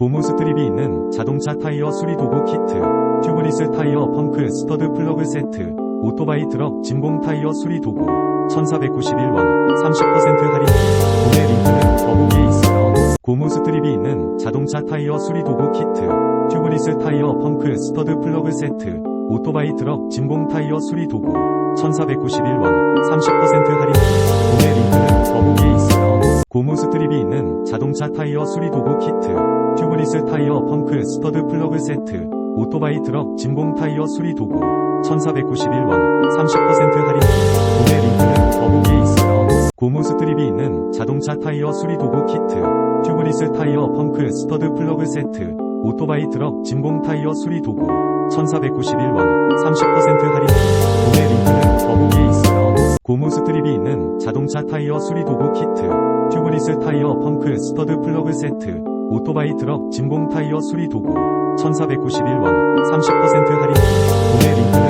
고무 스트립이 있는 자동차 타이어 수리 도구 키트, 튜브리스 타이어 펑크 스터드 플러그 세트, 오토바이 트럭 진공 타이어 수리 도구, 1491원, 30% 할인 중. 구매 링크는 더보기에 있어요. 고무 스트립이 있는 자동차 타이어 수리 도구 키트, 튜브리스 타이어 펑크 스터드 플러그 세트, 오토바이 트럭 진공 타이어 수리 도구, 1491원, 30% 할인 고무 스트립이 있는 자동차 타이어 수리 도구 키트, 튜브리스 타이어 펑크 스터드 플러그 세트, 오토바이 트럭 진공 타이어 수리 도구, 1491원, 30% 할인 중. 구매 링크는 더보기에 있어요. 고무 스트립이 있는 자동차 타이어 수리 도구 키트, 튜브리스 타이어 펑크 스터드 플러그 세트, 오토바이 트럭 진공 타이어 수리 도구, 1491원, 30% 할인 중. 구매 링크는 더보기에 있어요. 고무 스트립이 있는 자동차 타이어 수리 도구 키트, 튜브리스 타이어 펑크 스터드 플러그 세트, 오토바이 트럭 진공 타이어 수리 도구, 1491원, 30% 할인 중.